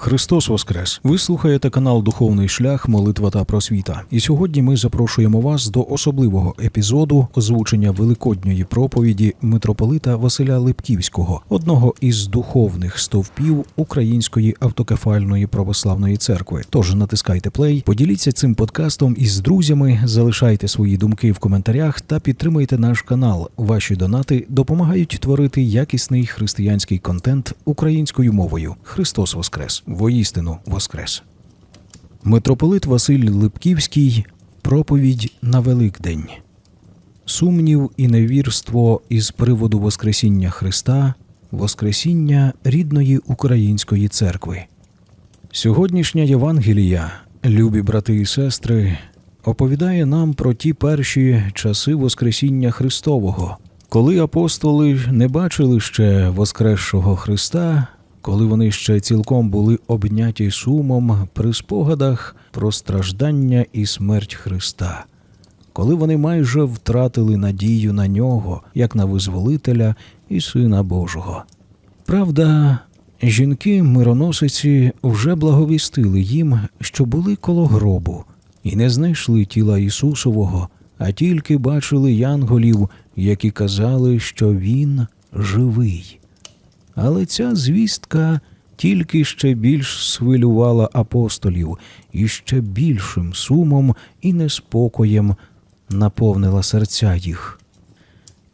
Христос Воскрес! Ви слухаєте канал Духовний шлях, молитва та просвіта. І сьогодні ми запрошуємо вас до особливого епізоду озвучення великодньої проповіді митрополита Василя Липківського, одного із духовних стовпів Української автокефальної православної церкви. Тож натискайте плей, поділіться цим подкастом із друзями, залишайте свої думки в коментарях та підтримайте наш канал. Ваші донати допомагають творити якісний християнський контент українською мовою. Христос Воскрес! Воістину Воскрес! Митрополит Василь Липківський проповідь на Великдень. Сумнів і невірство із приводу Воскресіння Христа, Воскресіння рідної української церкви. Сьогоднішня Євангелія, любі брати і сестри, оповідає нам про ті перші часи Воскресіння Христового, коли апостоли не бачили ще Воскресшого Христа, коли вони ще цілком були обняті сумом при спогадах про страждання і смерть Христа, коли вони майже втратили надію на нього, як на визволителя і Сина Божого. Правда, жінки-мироносиці вже благовістили їм, що були коло гробу, і не знайшли тіла Ісусового, а тільки бачили янголів, які казали, що Він живий. Але ця звістка тільки ще більш свилювала апостолів і ще більшим сумом і неспокоєм наповнила серця їх.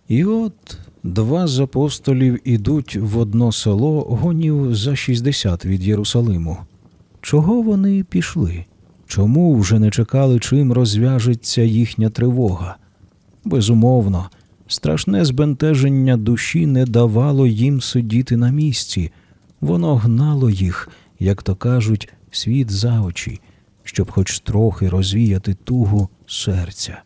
І от два з апостолів ідуть в одно село гонів за 60 від Єрусалиму. Чого вони пішли? Чому вже не чекали, чим розв'яжеться їхня тривога? Безумовно, страшне збентеження душі не давало їм сидіти на місці, воно гнало їх, як то кажуть, світ за очі, щоб хоч трохи розвіяти тугу серця.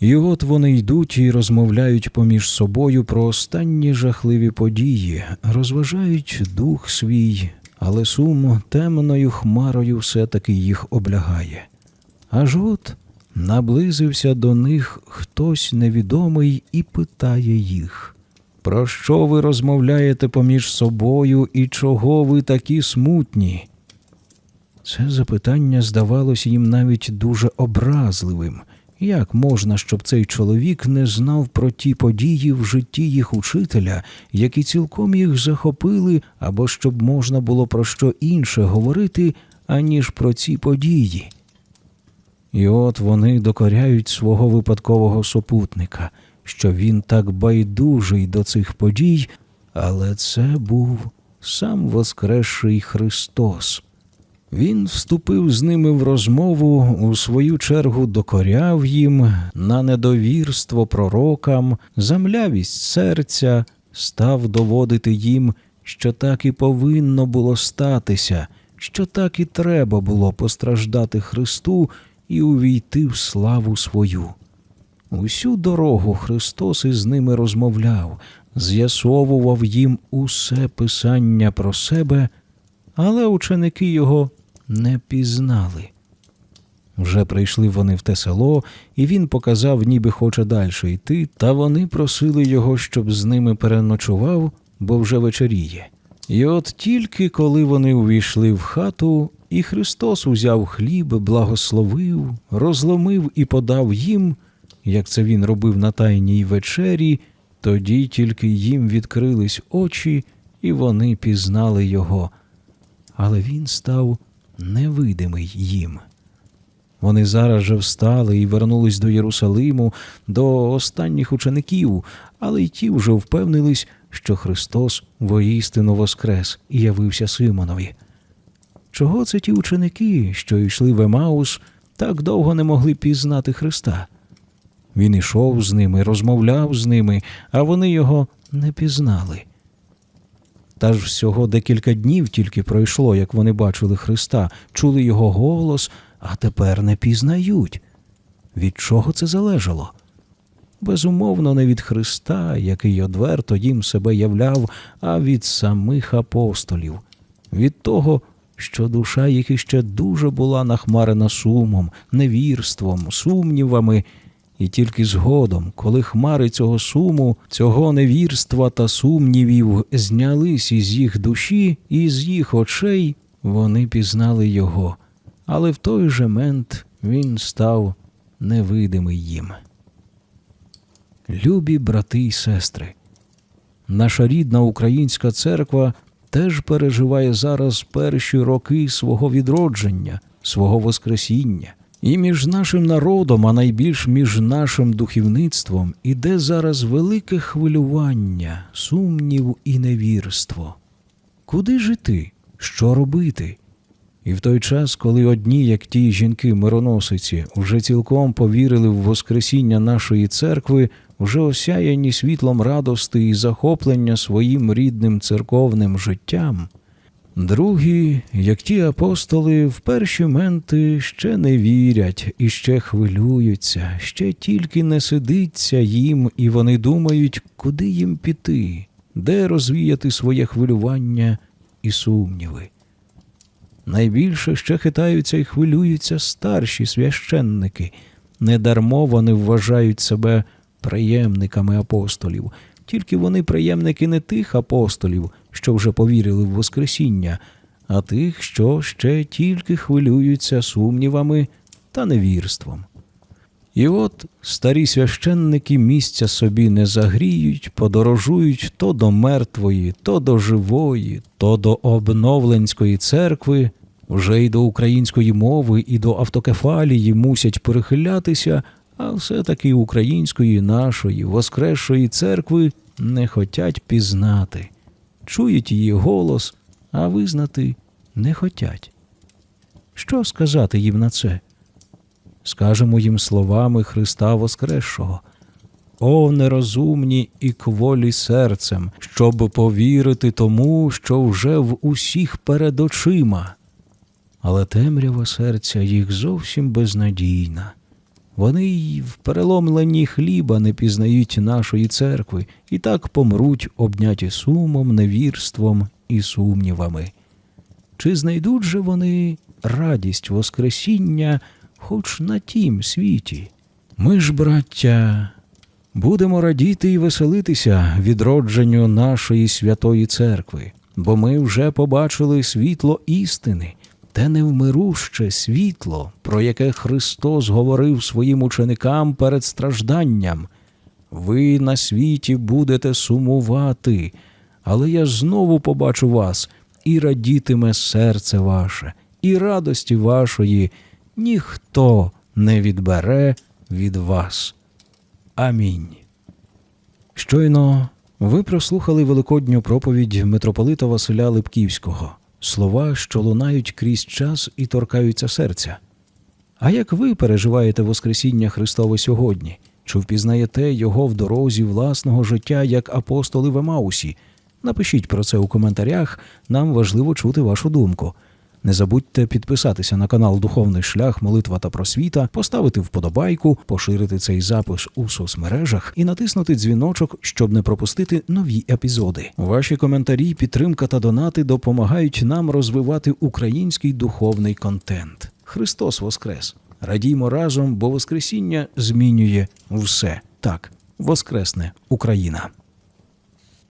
І от вони йдуть і розмовляють поміж собою про останні жахливі події, розважають дух свій, але сум темною хмарою все-таки їх облягає. Аж от наблизився до них хтось невідомий і питає їх. Про що ви розмовляєте поміж собою і чого ви такі смутні? Це запитання здавалось їм навіть дуже образливим. Як можна, щоб цей чоловік не знав про ті події в житті їх учителя, які цілком їх захопили, або щоб можна було про що інше говорити, аніж про ці події? І от вони докоряють свого випадкового супутника, що він так байдужий до цих подій, але це був сам Воскресший Христос. Він вступив з ними в розмову, у свою чергу докоряв їм на недовірство пророкам, замлявість серця, став доводити їм, що так і повинно було статися, що так і треба було постраждати Христу і увійти в славу свою. Усю дорогу Христос із ними розмовляв, з'ясовував їм усе писання про себе, але ученики його не пізнали. Вже прийшли вони в те село, і він показав, ніби хоче далі йти, та вони просили його, щоб з ними переночував, бо вже вечоріє. І от тільки коли вони увійшли в хату, і Христос узяв хліб, благословив, розломив і подав їм, як це він робив на тайній вечері, тоді тільки їм відкрились очі, і вони пізнали його. Але він став невидимий їм. Вони зараз же встали і вернулись до Єрусалиму, до останніх учеників, але й ті вже впевнились, що Христос воістину воскрес і явився Симонові. Чого це ті ученики, що йшли в Емаус, так довго не могли пізнати Христа? Він ішов з ними, розмовляв з ними, а вони його не пізнали. Та ж всього декілька днів тільки пройшло, як вони бачили Христа, чули його голос, а тепер не пізнають. Від чого це залежало? Безумовно, не від Христа, який одверто їм себе являв, а від самих апостолів, від того, що душа їх іще дуже була нахмарена сумом, невірством, сумнівами, і тільки згодом, коли хмари цього суму, цього невірства та сумнівів знялись із їх душі і з їх очей, вони пізнали його, але в той же мент він став невидимий їм. Любі брати й сестри, наша рідна українська церква теж переживає зараз перші роки свого відродження, свого Воскресіння. І між нашим народом, а найбільш між нашим духовництвом, іде зараз велике хвилювання, сумнів і невірство. Куди жити? Що робити? І в той час, коли одні, як ті жінки-мироносиці, уже цілком повірили в Воскресіння нашої церкви, вже осяяні світлом радости і захоплення своїм рідним церковним життям, другі, як ті апостоли, в перші менти ще не вірять і ще хвилюються, ще тільки не сидиться їм, і вони думають, куди їм піти, де розвіяти своє хвилювання і сумніви. Найбільше ще хитаються і хвилюються старші священники. Недармо вони вважають себе приємниками апостолів, тільки вони приємники не тих апостолів, що вже повірили в Воскресіння, а тих, що ще тільки хвилюються сумнівами та невірством. І от старі священники місця собі не загріють, подорожують то до мертвої, то до живої, то до обновленської церкви, вже й до української мови, і до автокефалії мусять перехилятися, а все-таки української нашої воскресшої церкви не хотять пізнати, чують її голос, а визнати не хотять. Що сказати їм на це? Скажемо їм словами Христа Воскресшого. О, нерозумні і кволі серцем, щоб повірити тому, що вже в усіх перед очима. Але темрява серця їх зовсім безнадійна. Вони й в переломленні хліба не пізнають нашої церкви і так помруть, обняті сумом, невірством і сумнівами. Чи знайдуть же вони радість Воскресіння хоч на тім світі? Ми ж, браття, будемо радіти і веселитися відродженню нашої святої церкви, бо ми вже побачили світло істини, те невмируще світло, про яке Христос говорив своїм ученикам перед стражданням. Ви на світі будете сумувати, але я знову побачу вас, і радітиме серце ваше, і радості вашої ніхто не відбере від вас. Амінь. Щойно ви прослухали великодню проповідь митрополита Василя Липківського, слова, що лунають крізь час і торкаються серця. А як ви переживаєте Воскресіння Христове сьогодні? Чи впізнаєте його в дорозі власного життя як апостоли в Емаусі? Напишіть про це у коментарях, нам важливо чути вашу думку. Не забудьте підписатися на канал Духовний Шлях, Молитва та Просвіта, поставити вподобайку, поширити цей запис у соцмережах і натиснути дзвіночок, щоб не пропустити нові епізоди. Ваші коментарі, підтримка та донати допомагають нам розвивати український духовний контент. Христос Воскрес! Радіймо разом, бо Воскресіння змінює все. Так, Воскресне Україна!